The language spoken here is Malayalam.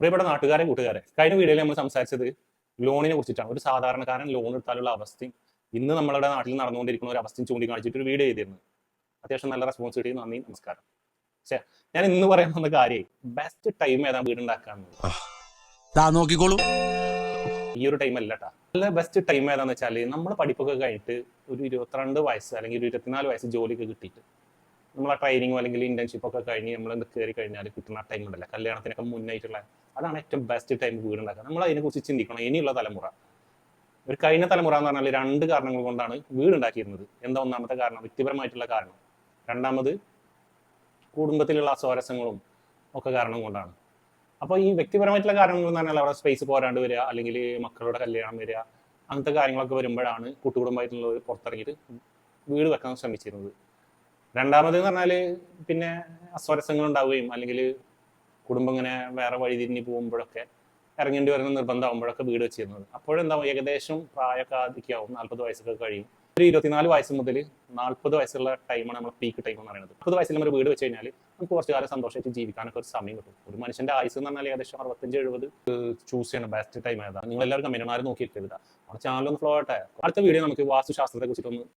പ്രിയപ്പെട്ട നാട്ടുകാരെ കൂട്ടുകാരെ കഴിഞ്ഞ വീഡിയോയിൽ നമ്മൾ സംസാരിച്ചത് ലോണിനെ കുറിച്ചിട്ടാണ്. ഒരു സാധാരണക്കാരൻ ലോൺ എടുത്താലുള്ള അവസ്ഥയും ഇന്ന് നമ്മളുടെ നാട്ടിൽ നടന്നുകൊണ്ടിരിക്കുന്ന ഒരു അവസ്ഥയും ചൂണ്ടിക്കാണിച്ചിട്ട് ഒരു വീഡിയോ ചെയ്തിരുന്നു അത്യാവശ്യം നല്ല റെസ്പോൺസ് കിട്ടി. നന്ദി നമസ്കാരം. പക്ഷേ ഞാൻ ഇന്ന് പറയാൻ വന്ന കാര്യം ബെസ്റ്റ് ടൈം ഏതാ വീടുണ്ടാക്കാന്ന് നോക്കിക്കോളൂ. ഈ ഒരു ടൈം അല്ല കേട്ടോ നല്ല ബെസ്റ്റ് ടൈം ഏതാന്ന് വെച്ചാൽ നമ്മൾ പഠിപ്പൊക്കെ കഴിഞ്ഞിട്ട് ഒരു ഇരുപത്തിരണ്ട് വയസ്സ് അല്ലെങ്കിൽ ഒരു ഇരുപത്തിനാല് വയസ്സ് ജോലിയൊക്കെ കിട്ടിയിട്ട് നമ്മൾ ആ ട്രെയിനിങ്ങോ അല്ലെങ്കിൽ ഇന്റേൺഷിപ്പ് ഒക്കെ കഴിഞ്ഞ് നമ്മൾ എന്ത് കയറി കഴിഞ്ഞാൽ കിട്ടുന്ന ടൈം ഉണ്ടല്ലോ. കല്യാണത്തിനൊക്കെ മുന്നായിട്ടുള്ള അതാണ് ഏറ്റവും ബെസ്റ്റ് ടൈം വീട് വീടുണ്ടാക്കുക നമ്മൾ അതിനെക്കുറിച്ച് ചിന്തിക്കണം. ഇനിയുള്ള തലമുറ. ഒരു കഴിഞ്ഞ തലമുറ എന്ന് പറഞ്ഞാൽ രണ്ട് കാരണങ്ങൾ കൊണ്ടാണ് വീടുണ്ടാക്കിയിരുന്നത് എന്താ ഒന്നാമത്തെ കാരണം? വ്യക്തിപരമായിട്ടുള്ള കാരണം. രണ്ടാമത് കുടുംബത്തിലുള്ള അസ്വാരസ്യങ്ങളും ഒക്കെ കാരണം കൊണ്ടാണ്. അപ്പോൾ ഈ വ്യക്തിപരമായിട്ടുള്ള കാരണങ്ങൾ എന്ന് പറഞ്ഞാൽ അവിടെ സ്പേസ് പോരാണ്ട് വരിക അല്ലെങ്കിൽ മക്കളുടെ കല്യാണം വരിക അങ്ങനത്തെ കാര്യങ്ങളൊക്കെ വരുമ്പോഴാണ് കൂട്ടുകുടുംബമായിട്ടുള്ളവർ പുറത്തിറങ്ങിയിട്ട് വീട് വെക്കാൻ ശ്രമിച്ചിരുന്നത്. രണ്ടാമത് എന്ന് പറഞ്ഞാൽ പിന്നെ അസ്വാരസ്യങ്ങൾ ഉണ്ടാവുകയും അല്ലെങ്കിൽ കുടുംബം ഇങ്ങനെ വേറെ വഴി തിരിഞ്ഞ് പോകുമ്പോഴൊക്കെ ഇറങ്ങേണ്ടി വരുന്ന നിർബന്ധമാകുമ്പോഴൊക്കെ വീട് വെച്ചിരുന്നത്. അപ്പോഴെന്താവും? ഏകദേശം പ്രായമൊക്കെ ആദ്യമൊക്കെയാവും നാൽപ്പത് വയസ്സൊക്കെ കഴിയും. ഒരു ഇരുപത്തിനാല് വയസ്സ് മുതൽ നാൽപ്പത് വയസ്സുള്ള ടൈമാണ് നമ്മൾ പീക്ക് ടൈം എന്ന് പറയുന്നത്. മുപ്പത് വയസ്സിൽ നമ്മൾ വീട് വെച്ച് കഴിഞ്ഞാൽ നമുക്ക് കുറച്ച് കാലം സന്തോഷമായിട്ട് ജീവിക്കാനൊക്കെ ഒരു സമയം കിട്ടും. ഒരു മനുഷ്യന്റെ ആയുസ് എന്ന് പറഞ്ഞാൽ ഏകദേശം അറുപത്തഞ്ച് എഴുപത് ചൂസ് ചെയ്യണം. ബെസ്റ്റ് ടൈം ഏതാണ് നിങ്ങൾ എല്ലാവരും കമ്മിറ്റമാർ നോക്കിയിട്ടില്ല നമ്മുടെ ചാനൽ ഒന്ന് ഫ്ലോ ആട്ടെ അടുത്ത വീഡിയോ നമുക്ക് വാസ്തുശാസ്ത്രത്തെ കുറിച്ചിട്ടൊന്ന്